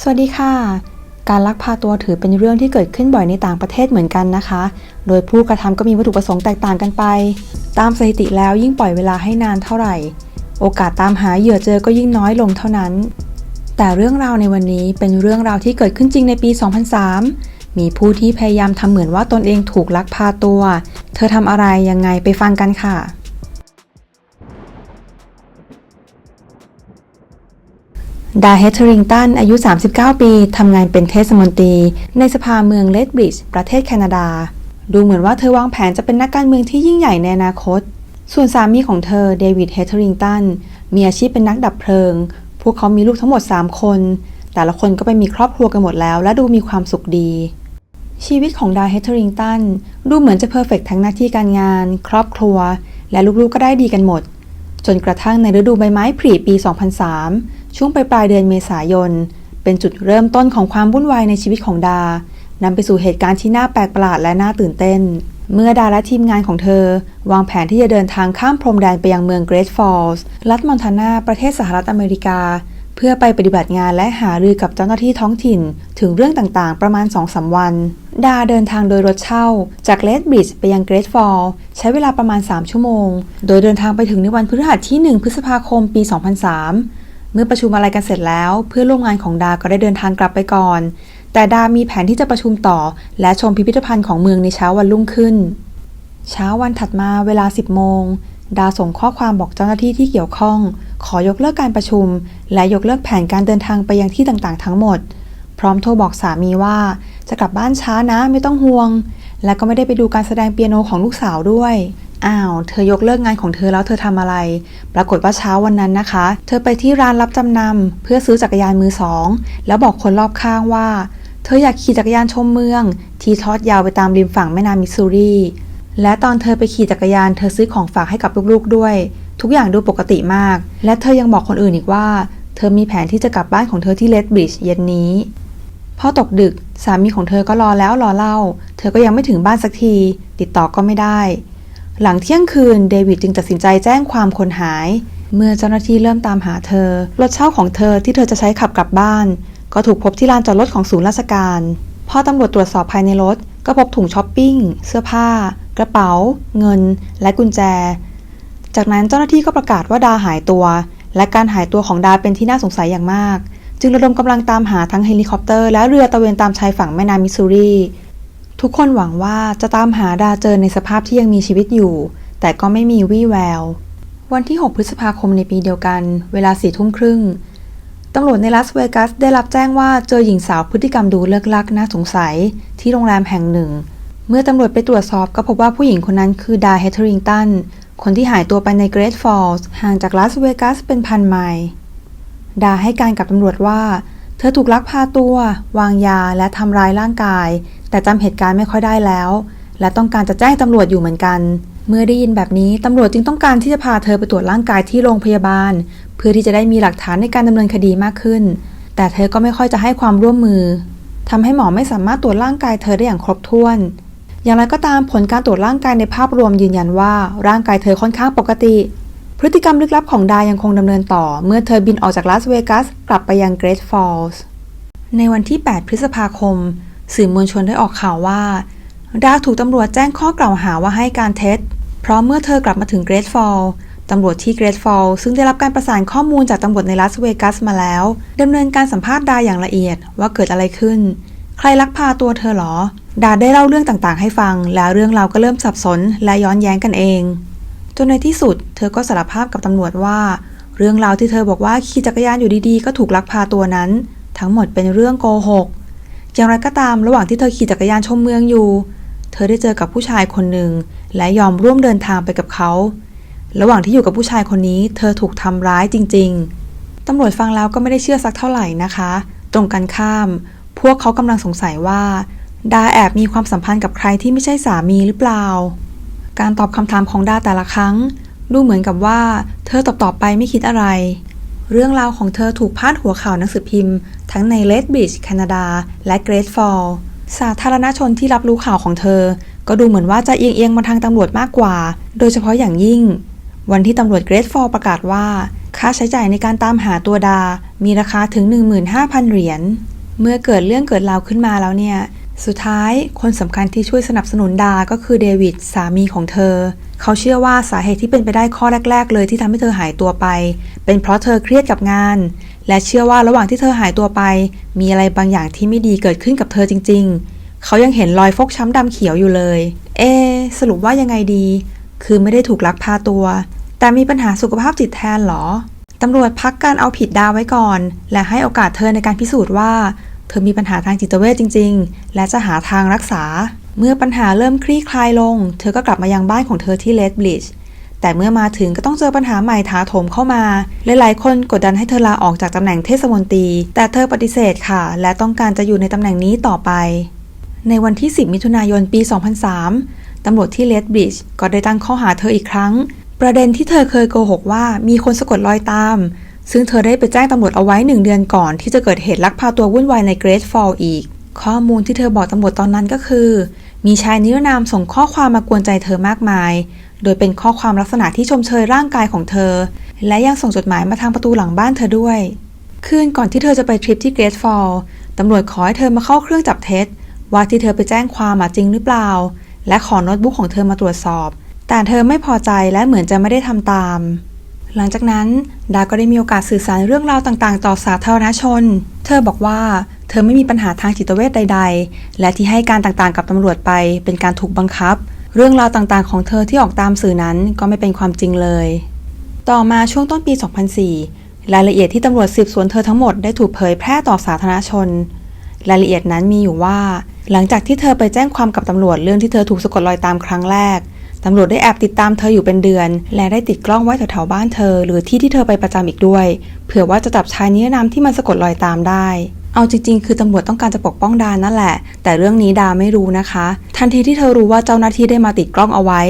สวัสดีค่ะ การลักพาตัวถือเป็นเรื่องที่เกิดขึ้นบ่อยในต่างประเทศเหมือนกันนะคะ โดยผู้กระทำก็มีวัตถุประสงค์แตกต่างกันไป ตามสถิติแล้วยิ่งปล่อยเวลาให้นานเท่าไหร่ โอกาสตามหาเหยื่อเจอก็ยิ่งน้อยลงเท่านั้น แต่เรื่องราวในวันนี้เป็นเรื่องราวที่เกิดขึ้นจริงในปี 2003 มีผู้ที่พยายามทำเหมือนว่าตนเองถูกลักพาตัว เธอทำอะไรยังไงไปฟังกันค่ะ ดาเฮเทอริงตันอายุ 39 ปี ทำงานเป็นเทศมนตรี ในสภาเมืองเลดบริดจ์ประเทศแคนาดา ดูเหมือนว่าเธอวางแผนจะเป็นนักการเมืองที่ยิ่งใหญ่ในอนาคต ส่วนสามีของเธอเดวิดเฮเทอริงตันมีอาชีพเป็นนักดับเพลิง พวกเขามีลูกทั้งหมด 3 คน แต่ละคนก็ไปมีครอบครัวกันหมดแล้ว และดูมีความสุขดี ชีวิตของดาเฮเทอริงตันดูเหมือนจะเพอร์เฟกทั้งหน้าที่การงาน ครอบครัว และลูกๆก็ได้ดีกันหมด จนกระทั่งในฤดูใบไม้ผลิปี 2003 ช่วงปลายปลายเดือนเมษายน เป็นจุดเริ่มต้นของความวุ่นวายในชีวิตของดานำไปสู่เหตุการณ์ที่น่าแปลกประหลาดและน่าตื่นเต้น เมื่อดาและทีมงานของเธอ วางแผนที่จะเดินทางข้ามพรมแดนไปยังเมืองเกรทฟอลส์รัฐมอนทานาประเทศสหรัฐอเมริกา เพื่อไปปฏิบัติงานและหารือกับเจ้าหน้าที่ท้องถิ่น ถึงเรื่องต่างๆ ประมาณ2-3วัน ดาเดินทางโดยรถเช่า จากเลดบริดจ์ไปยังเกรทฟอลล์ใช้เวลาประมาณ 3 ชั่วโมง โดยเดินทางไปถึงในวันพฤหัสที่ 1 พฤษภาคมปี 2003 เมื่อประชุมอะไรกันเสร็จแล้ว เพื่อนร่วมงานของดาก็ได้เดินทางกลับไปก่อน แต่ดามีแผนที่จะประชุมต่อ และชมพิพิธภัณฑ์ของเมืองในเช้าวันรุ่งขึ้น เช้าวันถัดมาเวลา 10 โมง ดาส่งข้อความบอกเจ้าหน้าที่ที่เกี่ยวข้อง ขอยกเลิกการประชุม และยกเลิกแผนการเดินทางไปยังที่ต่างๆ ทั้งหมด พร้อมโทรบอกสามีว่า จะกลับบ้านช้านะไม่ต้องห่วง และก็ไม่ได้ไปดูการแสดงเปียโนของลูกสาวด้วย อ้าว เธอยกเลิกงานของเธอแล้วเธอทำอะไร ปรากฏว่าเช้าวันนั้นนะคะ เธอไปที่ร้านรับจำนำเพื่อซื้อจักรยานมือสอง แล้วบอกคนรอบข้างว่า เธออยากขี่จักรยานชมเมือง ที่ทอดยาวไปตามริมฝั่งแม่น้ำมิสซูรี และตอนเธอไปขี่จักรยานเธอซื้อของฝากให้กับลูกๆด้วย ทุกอย่างดูปกติมาก และเธอยังบอกคนอื่นอีกว่า เธอมีแผนที่จะกลับบ้านของเธอที่เลดบริดจ์เย็นนี้พอตกดึกสามีของเธอก็รอแล้วรอเล่า เธอก็ยังไม่ถึงบ้านสักที ติดต่อก็ไม่ได้ หลังเที่ยงคืนเดวิดจึงตัดสินใจแจ้งความคนหาย เมื่อเจ้าหน้าที่เริ่มตามหาเธอ รถเช่าของเธอที่เธอจะใช้ขับกลับบ้าน ก็ถูกพบที่ลานจอดรถของศูนย์ราชการพอตำรวจตรวจสอบภายในรถ ก็พบถุงช้อปปิ้ง เสื้อผ้า กระเป๋า เงิน และกุญแจ จากนั้นเจ้าหน้าที่ก็ประกาศว่าดาหายตัว และการหายตัวของดาเป็นที่น่าสงสัยอย่างมาก จึงระดมกำลังตามหาทั้งเฮลิคอปเตอร์และเรือตะเวนตามชายฝั่งแม่น้ำมิสซูรี ทุกคนหวังว่าจะตามหาดาเจอในสภาพที่ยังมีชีวิตอยู่ แต่ก็ไม่มีวี่แวว วันที่ 6 พฤษภาคมในปีเดียวกัน เวลาสี่ทุ่มครึ่งตำรวจในลาสเวกัสได้รับแจ้งว่าเจอหญิงสาวพฤติกรรมดูเลิกลักน่าสงสัยที่โรงแรมแห่งหนึ่ง เมื่อตำรวจไปตรวจสอบก็พบว่าผู้หญิงคนนั้นคือดาเฮเทอริงตัน คนที่หายตัวไปในเกรทฟอลส์ห่างจากลาสเวกัสเป็นพันไมล์ดาให้การกับตำรวจว่า เธอถูกลักพาตัว วางยาและทำร้ายร่างกาย แต่จำเหตุการณ์ไม่ค่อยได้แล้ว และต้องการจะแจ้งตำรวจอยู่เหมือนกัน เมื่อได้ยินแบบนี้ตำรวจจึงต้องการที่จะพาเธอไปตรวจร่างกายที่โรงพยาบาล เพื่อที่จะได้มีหลักฐานในการดำเนินคดีมากขึ้น แต่เธอก็ไม่ค่อยจะให้ความร่วมมือทำให้หมอไม่สามารถตรวจร่างกายเธอได้อย่างครบถ้วน อย่างไรก็ตามผลการตรวจร่างกายในภาพรวมยืนยันว่าร่างกายเธอค่อนข้างปกติ พฤติกรรมลึกลับของดายังคงดำเนินต่อ เมื่อเธอบินออกจากลาสเวกัสกลับไปยังเกรทฟอลส์ในวันที่ 8 พฤษภาคม สื่อมวลชนได้ออกข่าวว่า ดาถูกตำรวจแจ้งข้อกล่าวหาว่าให้การเท็จ เพราะเมื่อเธอกลับมาถึงเกรทฟอลตำรวจที่เกรทฟอลซึ่งได้รับการประสานข้อมูลจากตำรวจในลาสเวกัสมาแล้วดำเนินการสัมภาษณ์ดาอย่างละเอียดว่าเกิดอะไรขึ้น ใครลักพาตัวเธอหรอ ดาได้เล่าเรื่องต่างๆ ให้ฟัง แล้วเรื่องราวก็เริ่มสับสนและย้อนแย้งกันเอง จนในที่สุด เธอก็สารภาพกับตำรวจว่า เรื่องราวที่เธอบอกว่าขี่จักรยานอยู่ดีๆ ก็ถูกลักพาตัวนั้น ทั้งหมดเป็นเรื่องโกหก อย่างไรก็ตามระหว่างที่เธอขี่จักรยานชมเมืองอยู่ เธอได้เจอกับผู้ชายคนหนึ่ง และยอมร่วมเดินทางไปกับเขา ระหว่างที่อยู่กับผู้ชายคนนี้ เธอถูกทำร้ายจริง ๆ ตำรวจฟังแล้วก็ไม่ได้เชื่อสักเท่าไหร่นะคะ ตรงกันข้าม พวกเขากำลังสงสัยว่า ดาแอบมีความสัมพันธ์กับใครที่ไม่ใช่สามีหรือเปล่า การตอบคำถามของดาแต่ละครั้ง ดูเหมือนกับว่า เธอตอบตอบไปไม่คิดอะไร เรื่องราวของเธอถูกพาดหัวข่าวหนังสือพิมพ์ ทั้งในเลดบริดจ์แคนาดา และเกรทฟอลสาธารณชนที่รับรู้ข่าวของเธอ ก็ดูเหมือนว่าจะเอียงเอียงๆมาทางตำรวจมากกว่า โดยเฉพาะอย่างยิ่ง วันที่ตำรวจเกรทฟอลประกาศว่า ค่าใช้จ่ายในการตามหาตัวดา มีราคาถึง 15,000 เหรียญ เมื่อเกิดเรื่องเกิดราวขึ้นมาแล้วเนี่ย สุดท้ายคนสำคัญที่ช่วยสนับสนุนดาก็คือเดวิดสามีของเธอ เขาเชื่อว่าสาเหตุที่เป็นไปได้ข้อแรก ๆ เลยที่ทำให้เธอหายตัวไป เป็นเพราะเธอเครียดกับงาน และเชื่อว่าระหว่างที่เธอหายตัวไป มีอะไรบางอย่างที่ไม่ดีเกิดขึ้นกับเธอจริง ๆ เขายังเห็นรอยฟกช้ำดำเขียวอยู่เลย เอ สรุปว่ายังไงดี คือไม่ได้ถูกลักพาตัว แต่มีปัญหาสุขภาพจิตแทนเหรอตำรวจพักการเอาผิดดาไว้ก่อน และให้โอกาสเธอในการพิสูจน์ว่า ธอมีปัญหาทางจิตเวชจริง ๆ และจะหาทางรักษา เมื่อปัญหาเริ่มคลี่คลายลง เธอก็กลับมายังบ้านของเธอที่เลดบลิชแต่เมื่อมาถึงก็ต้องเจอปัญหาใหม่ถาโถมเข้ามา หลายๆ คนกดดันให้เธอลาออกจากตำแหน่งเทศมนตรี แต่เธอปฏิเสธค่ะ และต้องการจะอยู่ในตำแหน่งนี้ต่อไป ในวันที่ 10 มิถุนายนปี 2003 ตำรวจที่เลดบริดจ์ก็ได้ตั้งข้อหาเธออีกครั้ง ประเด็นที่เธอเคยโกหกว่ามีคนสะกดรอยตาม ซึ่งเธอได้ไปแจ้งตำรวจเอาไว้หนึ่งเดือนก่อนที่จะเกิดเหตุลักพาตัววุ่นวายในเกรทฟอลอีก ข้อมูลที่เธอบอกตำรวจตอนนั้นก็คือ มีชายนิรนามส่งข้อความมากวนใจเธอมากมาย โดยเป็นข้อความลักษณะที่ชมเชยร่างกายของเธอ และยังส่งจดหมายมาทางประตูหลังบ้านเธอด้วย คืนก่อนที่เธอจะไปทริปที่เกรทฟอลตำรวจขอให้เธอมาเข้าเครื่องจับเท็จ ว่าที่เธอไปแจ้งความมาจริงหรือเปล่า และขอโน้ตบุ๊กของเธอมาตรวจสอบ แต่เธอไม่พอใจและเหมือนจะไม่ได้ทำตาม หลังจากนั้น ดาก็ได้มีโอกาสสื่อสารเรื่องราวต่างๆ ต่อสาธารณชน เธอบอกว่าเธอไม่มีปัญหาทางจิตเวชใด ๆ และที่ให้การต่างๆ กับตำรวจไป เป็นการถูกบังคับ เรื่องราวต่างๆ ของเธอที่ออกตามสื่อนั้นก็ไม่เป็นความจริงเลย ต่อมาช่วงต้นปี 2004 รายละเอียดที่ตำรวจสืบสวนเธอทั้งหมดได้ถูกเผยแพร่ต่อสาธารณชน รายละเอียดนั้นมีอยู่ว่า หลังจากที่เธอไปแจ้งความกับตำรวจเรื่องที่เธอถูกสะกดรอยตามครั้งแรก ตำรวจได้แอบติดตามเธออยู่เป็นเดือน และได้ติดกล้องไว้แถวๆบ้านเธอ หรือที่ที่เธอไปประจำอีกด้วย เผื่อว่าจะจับชายนิรนามที่มันสะกดรอยตามได้เอาจริงๆ คือตำรวจต้องการจะปกป้องดานั่นแหละ แต่เรื่องนี้ดาไม่รู้นะคะ ทันทีที่เธอรู้ว่าเจ้าหน้าที่ได้มาติดกล้องเอาไว้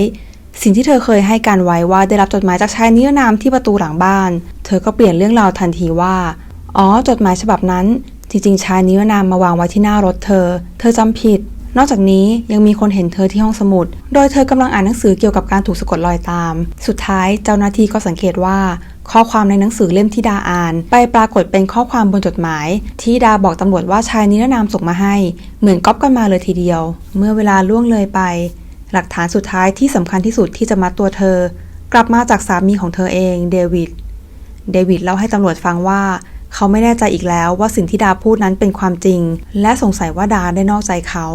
สิ่งที่เธอเคยให้การไว้ว่าได้รับจดหมายจากชายนิรนามที่ประตูหลังบ้าน เธอก็เปลี่ยนเรื่องราวทันทีว่า อ๋อ จดหมายฉบับนั้น จริงๆ ชายนิรนามมาวางไว้ที่หน้ารถเธอ เธอจำผิด นอกจากนี้ยังมีคนเห็นเธอที่ห้องสมุด โดยเธอกำลังอ่านหนังสือเกี่ยวกับการถูกสะกดรอยตาม สุดท้ายเจ้าหน้าที่ก็สังเกตว่า ข้อความในหนังสือเล่มที่ดาอ่าน ไปปรากฏเป็นข้อความบนจดหมาย ที่ดาบอกตำรวจว่าชายนิรนามส่งมาให้ เหมือนก๊อปกันมาเลยทีเดียว เมื่อเวลาล่วงเลยไป หลักฐานสุดท้ายที่สำคัญที่สุดที่จะมัดตัวเธอ กลับมาจากสามีของเธอเองเดวิดเดวิดเล่าให้ตำรวจฟังว่าเขาไม่แน่ใจอีกแล้วว่าสิ่งที่ดาพูดนั้นเป็นความจริง และสงสัยว่าดาได้นอกใจเขา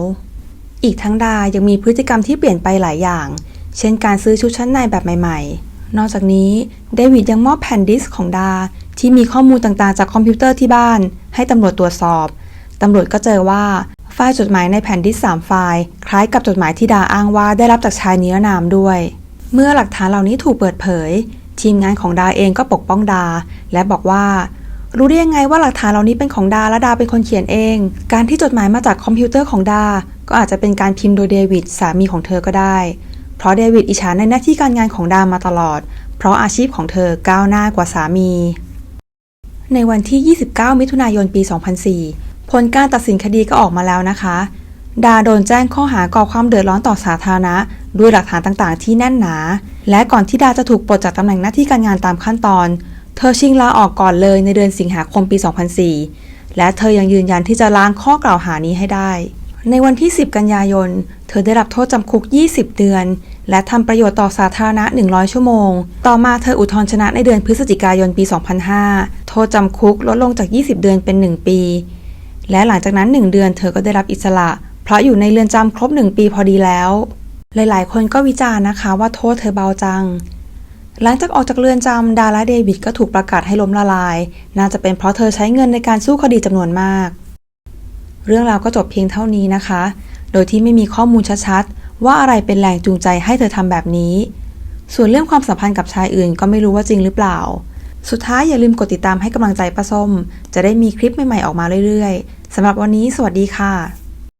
อีกทั้งดายังมีพฤติกรรมที่เปลี่ยนไปหลายอย่าง เช่นการซื้อชุดชั้นในแบบใหม่ ๆ นอกจากนี้เดวิดยังมอบแผ่นดิสก์ของดาที่มีข้อมูลต่างๆ จากคอมพิวเตอร์ที่บ้าน ให้ตำรวจตรวจสอบ ตำรวจก็เจอว่าไฟล์จดหมายในแผ่นดิสก์สามไฟล์ คล้ายกับจดหมายที่ดาอ้างว่าได้รับจากชายนิรนามด้วย เมื่อหลักฐานเหล่านี้ถูกเปิดเผย ทีมงานของดาเองก็ปกป้องดา และบอกว่า รู้ได้ยังไงว่าหลักฐานเหล่านี้เป็นของดาและดาเป็นคนเขียนเอง การที่จดหมายมาจากคอมพิวเตอร์ของดา ก็อาจจะเป็นการพิมพ์โดยเดวิดสามีของเธอก็ได้ เพราะเดวิดอิจฉาในหน้าที่การงานของดามาตลอด เพราะอาชีพของเธอก้าวหน้ากว่าสามี ในวันที่ 29 มิถุนายนปี 2004 ผลการตัดสินคดีก็ออกมาแล้วนะคะ ดาโดนแจ้งข้อหาก่อความเดือดร้อนต่อสาธารณะ ด้วยหลักฐานต่างๆ ที่แน่นหนา และก่อนที่ดาจะถูกปลดจากตำแหน่งหน้าที่การงานตามขั้นตอน เธอชิงลาออกก่อนเลยในเดือนสิงหาคมปี 2004 และเธอยังยืนยันที่จะล้างข้อกล่าวหานี้ให้ได้ ในวันที่ 10 กันยายน เธอได้รับโทษจำคุก 20 เดือน และทำประโยชน์ต่อสาธารณะ 100 ชั่วโมง ต่อมาเธออุทธรณ์ชนะในเดือนพฤศจิกายนปี 2005 โทษจำคุกลดลงจาก 20 เดือนเป็น 1 ปี และหลังจากนั้น 1 เดือนเธอก็ได้รับอิสระ เพราะอยู่ในเรือนจำครบ 1 ปีพอดีแล้ว หลายๆ คนก็วิจารณ์นะคะว่าโทษเธอเบาจัง หลังจากออกจากเรือนจำดาและเดวิดก็ถูกประกาศให้ล้มละลาย น่าจะเป็นเพราะเธอใช้เงินในการสู้คดีจำนวนมาก เรื่องราวก็จบเพียงเท่านี้นะคะ โดยที่ไม่มีข้อมูลชัดๆ ว่าอะไรเป็นแรงจูงใจให้เธอทำแบบนี้ ส่วนเรื่องความสัมพันธ์กับชายอื่นก็ไม่รู้ว่าจริงหรือเปล่า สุดท้ายอย่าลืมกดติดตามให้กำลังใจป้าส้ม จะได้มีคลิปใหม่ๆออกมาเรื่อยๆสำหรับวันนี้ สวัสดีค่ะ